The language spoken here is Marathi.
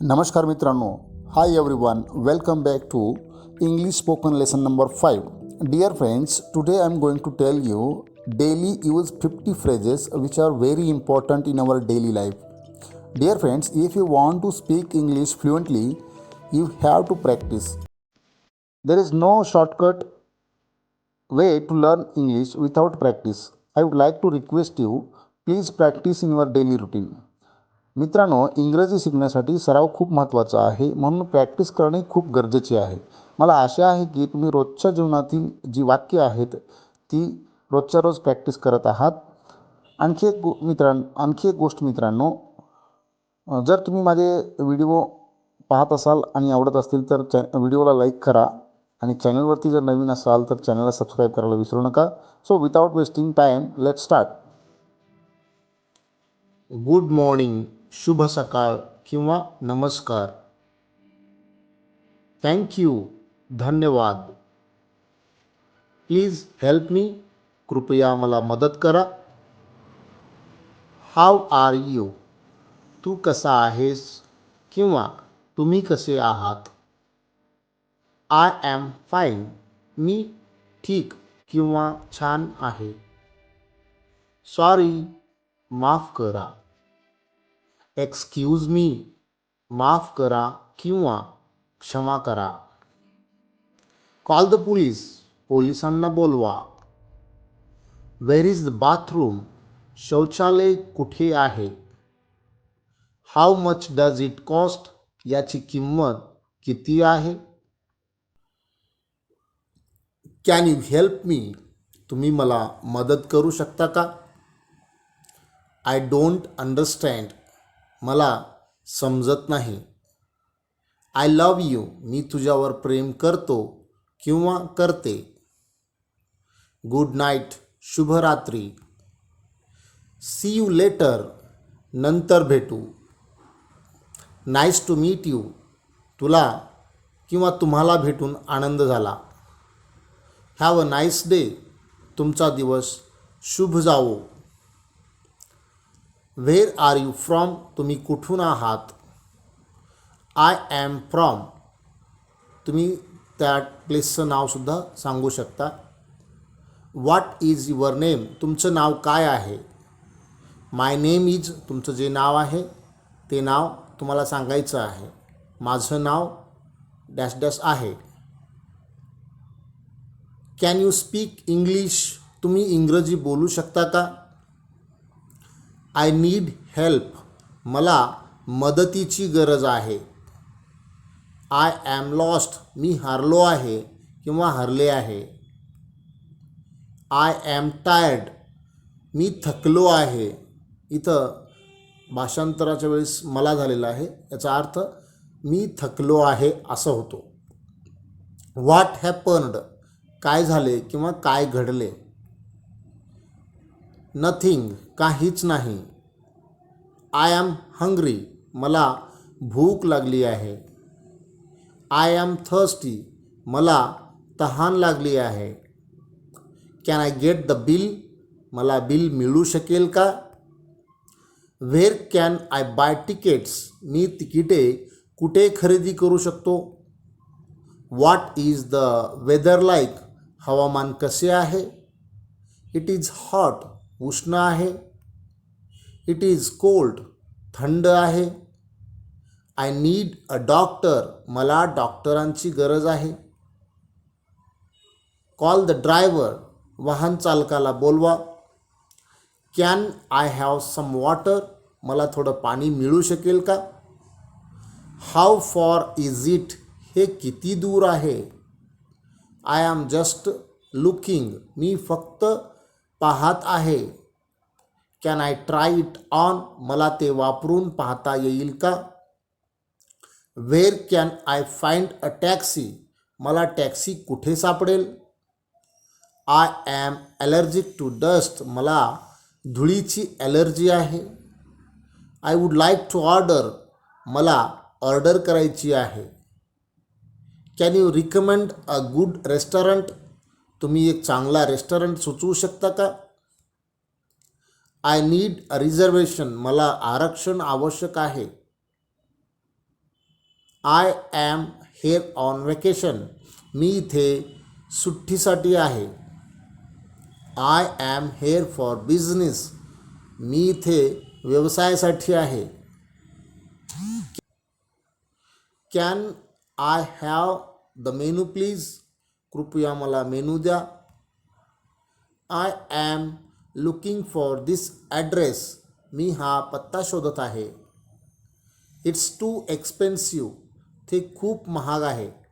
नमस्कार मित्रांनो hi everyone welcome back to English spoken lesson number five dear friends today I am going to tell you daily use fifty phrases which are very important in our daily life. Dear friends, if you want to speak English fluently, you have to practice. There is no shortcut way to learn English without practice. I would like to request you, please practice in your daily routine. मित्रांनो इंग्रजी शिकण्यासाठी सराव खूप महत्त्वाचा आहे म्हणून प्रॅक्टिस करणे खूप गरजेचे आहे. मला आशा आहे की तुम्ही रोजच्या जीवनातील जी वाक्य आहेत ती रोजच्या रोज प्रॅक्टिस करत आहात. आणखी एक गो मित्रां आणखी एक गोष्ट मित्रांनो जर तुम्ही माझे व्हिडिओ पाहत असाल आणि आवडत असतील तर चॅ व्हिडिओला लाईक करा आणि चॅनलवरती जर नवीन असाल तर चॅनलला सबस्क्राईब करायला विसरू नका. So without wasting time let start good morning शुभ सकाळ किंवा नमस्कार. थँक्यू धन्यवाद. प्लीज हेल्प मी कृपया मला मदत करा. हाव आर यू तू कसा आहेस? किंवा तुम्ही कसे आहात? आय ॲम फाईन मी ठीक किंवा छान आहे. सॉरी माफ करा. एक्सक्यूज मी माफ करा किंवा क्षमा करा. कॉल द पोलीस पोलिसांना बोलवा. वेर इज द बाथरूम शौचालय कुठे आहे? How much does it cost याची किंमत किती आहे? कॅन यू हेल्प मी तुम्ही मला मदत करू शकता का? आय डोंट अंडरस्टँड मला समजत नाही. आय लव यू मी तुझ्यावर प्रेम करतो किंवा करते. गुड नाईट शुभरात्री. सी यू लेटर नंतर भेटू. नाईस टू मीट यू तुला किंवा तुम्हाला भेटून आनंद झाला. हॅव अ नाईस डे तुमचा दिवस शुभ जावो. व्हेर आर यू फ्रॉम तुम्ही कुठून आहात? आय ॲम फ्रॉम तुम्ही त्या प्लेसचं नावसुद्धा सांगू शकता. व्हॉट इज युअर नेम तुमचं नाव काय आहे? माय नेम इज तुमचं जे नाव आहे ते नाव तुम्हाला सांगायचं आहे. माझं नाव डॅश डॅश आहे. कॅन यू स्पीक इंग्लिश तुम्ही इंग्रजी बोलू शकता का? आय नीड हेल्प मला मदतीची गरज आहे. आय ॲम लॉस्ट मी हारलो आहे किंवा हरले आहे. आय ॲम टायर्ड मी थकलो आहे. इथं भाषांतराच्या वेळेस मला झालेला आहे. याचा अर्थ मी थकलो आहे असं होतो. व्हॉट हॅपन्ड काय झाले किंवा काय घडले? नथिंग, काहीच नाही. आय ॲम हंग्री मला भूक लागली आहे. आय ॲम थर्स्टी मला तहान लागली आहे. Can I get the bill मला बिल मिळू शकेल का? Where can I buy tickets मी तिकिटे कुठे खरेदी करू शकतो? What is the weather like हवामान कसे आहे? इट इज़ हॉट उष्ण आहे. इट इज कोल्ड थंड आहे. आय नीड अ डॉक्टर मला डॉक्टरांची गरज आहे. कॉल द ड्रायव्हर वाहन चालकाला बोलवा. Can I have some water मला थोडं पाणी मिळू शकेल का? हाऊ फॉर इज इट हे किती दूर आहे? आय एम जस्ट लुकिंग मी फक्त पाहत आहे. Can I try it on मला ते वापरून पाहता येईल का? Where can I find a taxi मला टॅक्सी कुठे सापडेल? I am allergic to dust मला धुळीची ॲलर्जी आहे. I would like to order मला ऑर्डर करायची आहे. Can you recommend a good restaurant तुम्ही एक चांगला रेस्टॉरंट सुचवू शकता का? आय नीड अ रिझर्वेशन मला आरक्षण आवश्यक आहे. I am here on vacation मी इथे सुट्टीसाठी आहे. I am here for business मी इथे व्यवसायासाठी आहे. Can I have the menu please कृपया मला मेनू द्या. I am looking for this address मी हा पत्ता शोधत आहे. इट्स टू एक्सपेन्सिव्ह ते खूप महाग आहे.